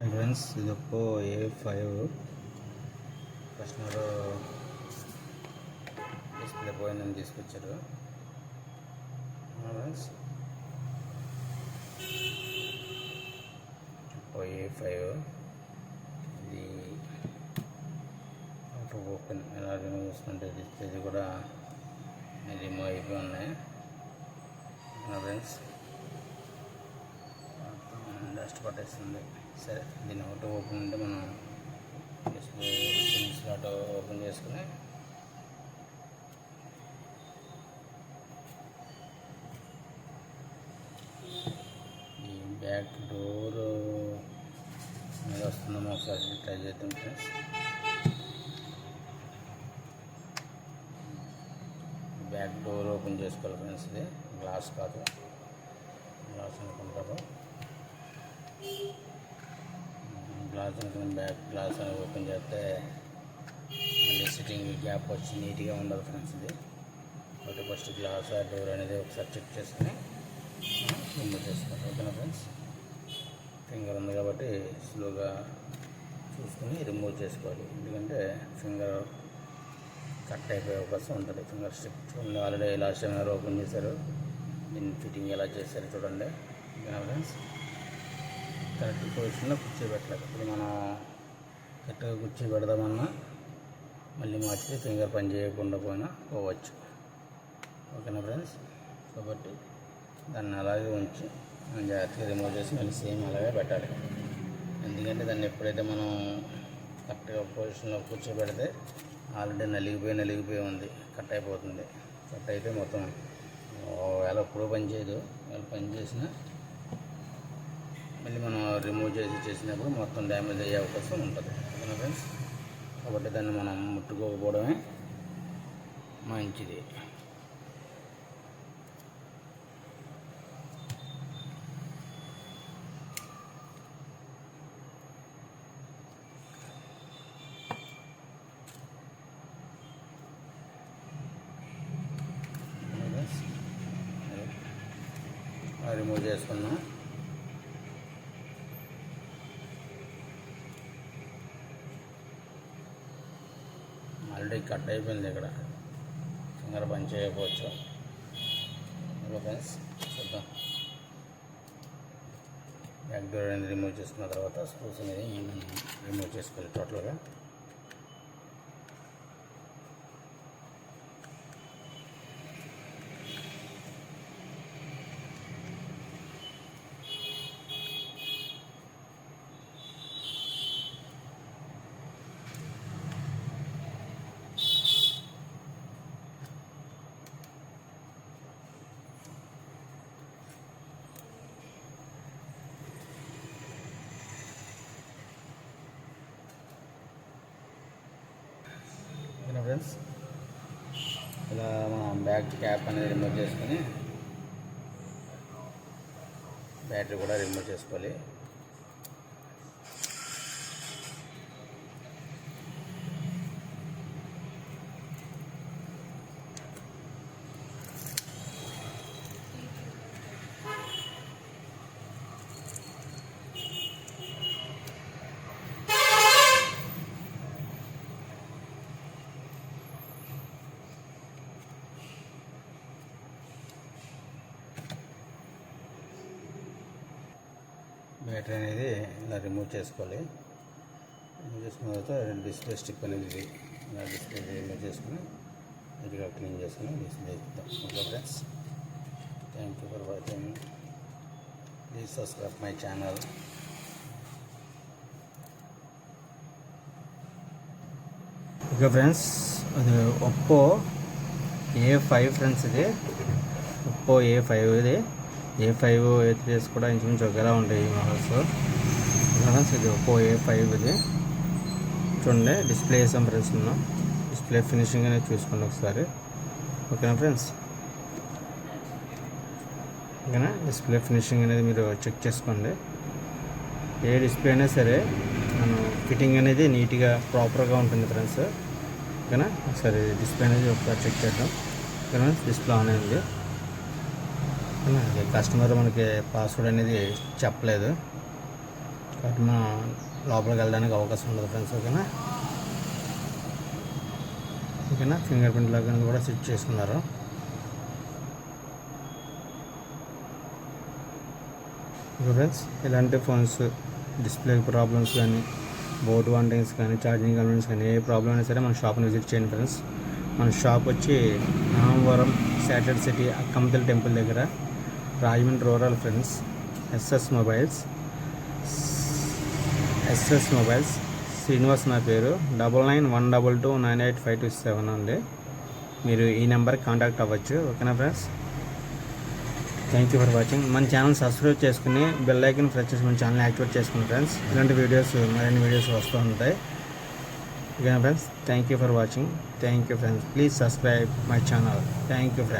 Friends ఇది Oppo A five customer display పోయిందని తీసుకొచ్చారు. ఫ్రెండ్స్? ఒప్పో ఏ ఫైవ్ ఇది ఓపెన్ ఎలా రిమూవ్ చేసుకుంటే డిస్ప్లే కూడా రిమూవ్ అయిపోయి ఉన్నాయి. ఫ్రెండ్స్? డస్ట్ పట్టేస్తుంది. సరే దీన్ని ఒకటి ఓపెన్ ఉంటే మనం డిస్ప్లే స్లాట్ ఓపెన్ చేసుకుని ఈ బ్యాక్ డోర్ మీద వస్తుందేమో ఒకసారి ట్రై చేద్దాం ఫ్రెండ్స్. బ్యాక్ డోర్ ఓపెన్ చేసుకోవాలి ఫ్రెండ్స్ ఇది. గ్లాస్ కాదు. గ్లాస్ అనుకుంటారు గ్లాస్ ఉంటుంది బ్యాక్ గ్లాస్ అని ఓపెన్ చేస్తే మళ్ళీ సిట్టింగ్ గ్యాప్ వచ్చి నీట్గా ఉండదు ఫ్రెండ్స్ ఇది. ఒకటి ఫస్ట్ గ్లాస్ ఆ డోర్ అనేది ఒకసారి చెక్ చేసుకుని రిమూవ్ చేసుకోవాలి ఓకేనా ఫ్రెండ్స్? ఫింగర్ ఉంది కాబట్టి స్లోగా చూసుకుని రిమూవ్ చేసుకోవాలి. ఎందుకంటే ఫింగర్ కట్ అయిపోయే అవకాశం ఉంటుంది. ఫింగర్ స్టిక్ చూడండి ఆల్రెడీ లాస్ట్ టైం ఓపెన్ చేశారు. దీన్ని ఫిట్టింగ్ ఎలా చేశారు చూడండి. ఓకేనా ఫ్రెండ్స్? కరెక్ట్ పొజిషన్లో కూర్చోబెట్టలేదు ఇప్పుడు మనం కరెక్ట్గా కూర్చోబెడదామన్నా మళ్ళీ మార్చితే ఫింగర్ పని చేయకుండా పోయినా పోవచ్చు. ఓకేనా ఫ్రెండ్స్? కాబట్టి దాన్ని అలాగే ఉంచి మనం జాగ్రత్తగా రిమూవ్ చేసి మళ్ళీ సేమ్ అలాగే పెట్టాలి. ఎందుకంటే దాన్ని ఎప్పుడైతే మనం కరెక్ట్గా పొజిషన్లో కూర్చోబెడితే ఆల్రెడీ నలిగిపోయి నలిగిపోయి ఉంది కట్ అయిపోతుంది. కట్ అయితే మొత్తం ఒకవేళ ఎప్పుడూ పని చేయదు. ఒకవేళ పని చేసినా మళ్ళీ మనం రిమూవ్ చేసి చేసినప్పుడు మొత్తం డ్యామేజ్ అయ్యే అవకాశం ఉంటుంది. ఓకేనా ఫ్రెండ్స్ కాబట్టి దాన్ని మనం ముట్టుకోకపోవడమే మంచిది. రిమూవ్ చేసుకున్నాం ఆల్రెడీ కట్ అయిపోయింది ఇక్కడ. ఫింగర్ పని చేయకపోవచ్చు. ఫ్రెండ్స్ చూద్దాం. బ్యాక్ డోర్ అనేది రిమూవ్ చేసుకున్న తర్వాత స్క్రూస్ అనేది రిమూవ్ చేసుకోవాలి టోటల్గా ఫ్రెండ్స్ ఇలా మనం బ్యాక్ క్యాప్ అనేది రిమూవ్ చేసుకొని బ్యాటరీ కూడా రిమూవ్ చేసుకోవాలి. బ్యాటరీ అనేది ఇలా రిమూవ్ చేసుకోవాలి. రిమూవ్ చేసుకున్న తర్వాత డిస్ప్లే స్టిక్ అనేది ఇది. ఇలా డిస్ప్లే రిమూవ్ చేసుకుని నీట్గా క్లీన్ చేసుకుని డిస్ప్లే ఇద్దాం okay friends thank you for watching please subscribe my channel okay friends అది ఒప్పో ఏ ఫైవ్ ఫ్రెండ్స్ ఇది. ఒప్పో ఏ ఫైవ్ ఇది. ఏ ఫైవ్ ఏ త్రీస్ కూడా ఇంచుమించు ఒకేలా ఉంటాయి ఈ మోడల్స్ ఇది ఒప్పో ఏ ఫైవ్ ఇది. చూడండి డిస్ప్లే వేసాం ఫ్రెండ్స్ మనం డిస్ప్లే ఫినిషింగ్ అనేది చూసుకోండి ఒకసారి. ఓకేనా ఫ్రెండ్స్ ఓకేనా? డిస్ప్లే ఫినిషింగ్ అనేది మీరు చెక్ చేసుకోండి. ఏ డిస్ప్లే అయినా సరే మనం ఫిట్టింగ్ అనేది నీట్గా ప్రాపర్గా ఉంటుంది ఫ్రెండ్స్ ఓకేనా? ఒకసారి డిస్ప్లే అనేది ఒకసారి చెక్ చేద్దాం. ఓకేనా డిస్ప్లే ఆన్ అయింది. కస్టమర్ మనకి పాస్వర్డ్ అనేది చెప్పలేదు. కాబట్టి మనం లోపలికి వెళ్ళడానికి అవకాశం ఉండదు ఫ్రెండ్స్ ఓకేనా? ఓకేనా? ఫింగర్ ప్రింట్ లాగా కూడా సెట్ చేసుకున్నారు. ఓకే ఫ్రెండ్స్ ఇలాంటి ఫోన్స్ డిస్ప్లే ప్రాబ్లమ్స్ కానీ బోర్డ్ వాంటింగ్స్ కానీ ఛార్జింగ్ కంప్లైంట్స్ కానీ ఏ ప్రాబ్లం అయినా సరే మన షాప్ని విజిట్ చేయండి ఫ్రెండ్స్ మన షాప్ వచ్చి నామవరం సాటర్డే సిటీ అక్కమతల్ టెంపుల్ దగ్గర Rajahmundry rural friends SS mobiles SS mobiles Srinivas నా పేరు. Double nine one double two nine eight five two seven ఉంది. మీరు ఈ నెంబర్కి కాంటాక్ట్ అవ్వచ్చు ఓకేనా friends thank you for watching మన ఛానల్ సబ్స్క్రైబ్ చేసుకుని బెల్ ఐకన్ ప్రెస్ చేసి మన ఛానల్ యాక్టివేట్ చేసుకుని ఫ్రెండ్స్ ఇలాంటి వీడియోస్ మరిన్ని వీడియోస్ వస్తూ ఉంటాయి. ఓకేనా friends thank you for watching thank you friends please subscribe my channel thank you friends